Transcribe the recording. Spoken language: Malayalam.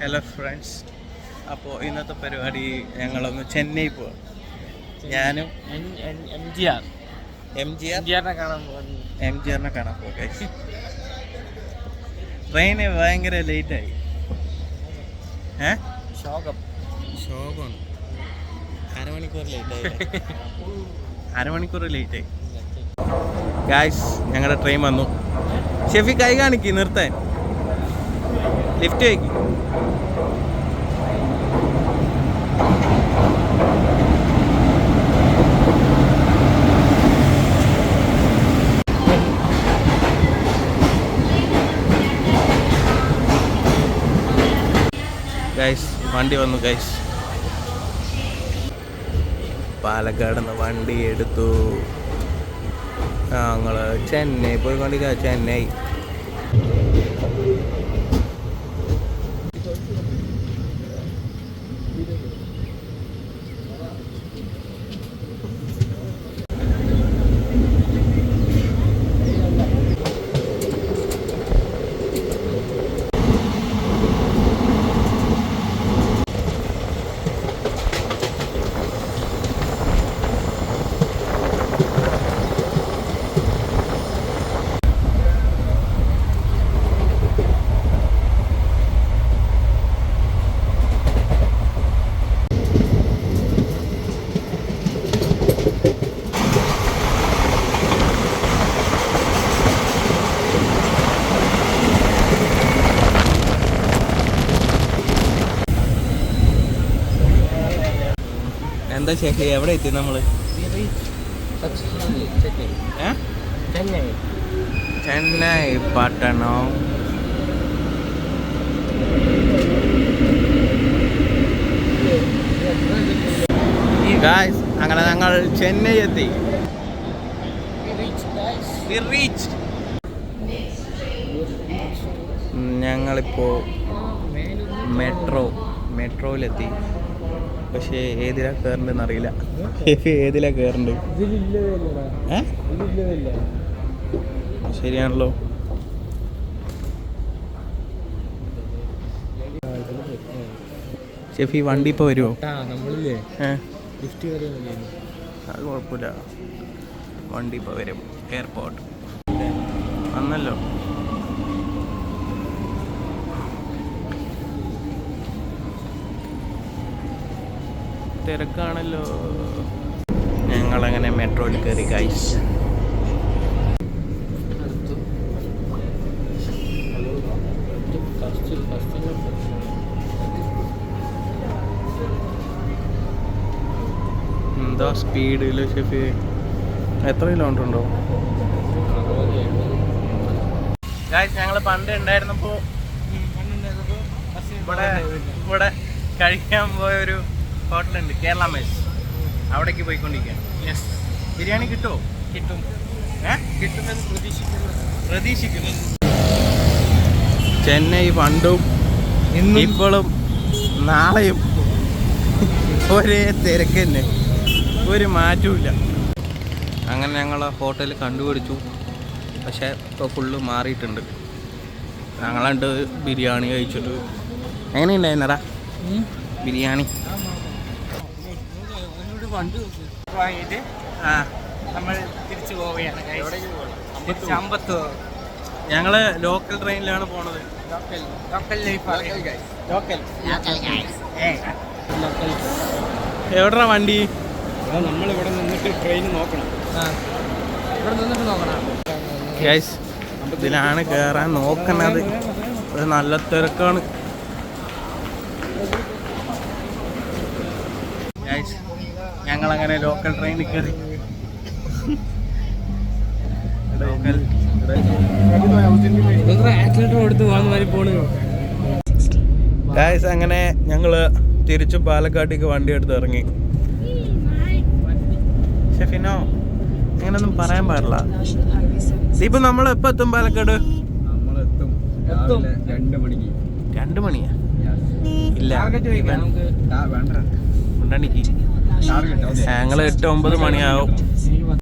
ഹലോ ഫ്രണ്ട്സ് അപ്പോൾ ഇന്നത്തെ പരിപാടി ഞങ്ങളൊന്ന് ചെന്നൈ പോവാം. ഞാനും M G R. M G R? M G ആറിനെ കാണാൻ പോകുന്നു. എം ജി ആറിനെ കാണാൻ പോകെ ട്രെയിന് ഭയങ്കര ലേറ്റായി ഏ? ശോകം. ശോകമാണ്. അരമണിക്കൂർ ലേറ്റായി അരമണിക്കൂർ ലേറ്റായി ഗായ്സ് ഞങ്ങളുടെ ട്രെയിൻ വന്നു. ഷെഫി കൈ കാണിക്കി നിർത്താൻ. ലിഫ്റ്റ് വയ്ക്കും ഗൈസ് വണ്ടി വന്നു ഗൈസ് പാലക്കാട് നിന്ന് വണ്ടി എടുത്തു. ഞങ്ങൾ ചെന്നൈ പോയിക്കൊണ്ടിരിക്കുക ചെന്നൈ. എന്താ ഷെഫി എവിടെ എത്തി നമ്മൾ ഏ? ചെന്നൈ പട്ടണം. ഗായ്സ് അങ്ങനെ ഞങ്ങൾ ചെന്നൈ എത്തി. ഞങ്ങളിപ്പോ മെട്രോ മെട്രോയിലെത്തി. പക്ഷേ ഏതിലാ കയറണ്ടെന്ന് അറിയില്ല ഏതിലാ കയറണ്ട് ശരിയാണല്ലോ. ഷെഫി വണ്ടി ഇപ്പോൾ വരുമോ അത് കുഴപ്പമില്ല. വണ്ടി ഇപ്പോൾ വരും. എയർപോർട്ട്. വന്നല്ലോ. തിരക്കാണല്ലോ. ഞങ്ങളങ്ങനെ മെട്രോയിൽ കയറി ഗൈസ് എന്താ സ്പീഡ് സ്പീഡിൽ ഷെഫി? എത്ര കിലോമീറ്റർ ഉണ്ടോ? ഗായ്സ് ഞങ്ങൾ പണ്ട് ഉണ്ടായിരുന്നപ്പോൾ ഇവിടെ ഇവിടെ കഴിക്കാൻ പോയ ഒരു ഹോട്ടലുണ്ട് കേരള മെസ്. അവിടേക്ക് പോയിക്കൊണ്ടിരിക്കുകയാണ്. യെസ് ബിരിയാണി കിട്ടുമോ? കിട്ടും. ഏ? കിട്ടുമെന്ന് പ്രതീക്ഷിക്കുന്നു. പ്രതീക്ഷിക്കുന്നു. ചെന്നൈ പണ്ടും ഇപ്പോഴും നാളെയും ഒരേ തിരക്ക് തന്നെ. ഒരു മാറ്റവും അങ്ങനെ ഞങ്ങൾ ഹോട്ടൽ കണ്ടുപിടിച്ചു. പക്ഷേ ഇപ്പോൾ ഫുള്ള് മാറിയിട്ടുണ്ട്. ഞങ്ങളുണ്ട് ബിരിയാണി കഴിച്ചിട്ട്. എങ്ങനെയുണ്ടായിരുന്നടാ? ബിരിയാണി. പണ്ട് വാങ്ങിയിട്ട് ആ നമ്മൾ തിരിച്ചു പോവുകയാണ് തിരിച്ച് അമ്പത്ത് ഞങ്ങൾ ലോക്കൽ ട്രെയിനിലാണ് പോണത്. ലോക്കൽ ലൈഫ് ലോക്കൽ ലോക്കൽ എവിടെയാ വണ്ടി? നമ്മളിവിടെ നിന്നിട്ട് ട്രെയിൻ നോക്കണം. ഇവിടെ നിന്നിട്ട് നോക്കണം. ഇതിലാണ് കയറാൻ നോക്കണത്. നല്ല തിരക്കാണ് ഗൈസ് ഞങ്ങളങ്ങനെ ലോക്കൽ ട്രെയിനിൽ കയറി ലോക്കൽ അങ്ങനെ ഞങ്ങൾ തിരിച്ചു പാലക്കാട്ടേക്ക് വണ്ടി എടുത്ത് ഇറങ്ങി. ഷെഫിനോ അങ്ങനൊന്നും പറയാൻ പാടില്ല. ഇപ്പൊ നമ്മൾ എപ്പോ എത്തും പാലക്കാട്? രണ്ടു എത്തും. രണ്ട് മണിക്ക്. രണ്ട് മണിയാ? ഇല്ല ടാർഗറ്റ് ഞങ്ങൾ എട്ട് ഒമ്പത് മണിയാവും.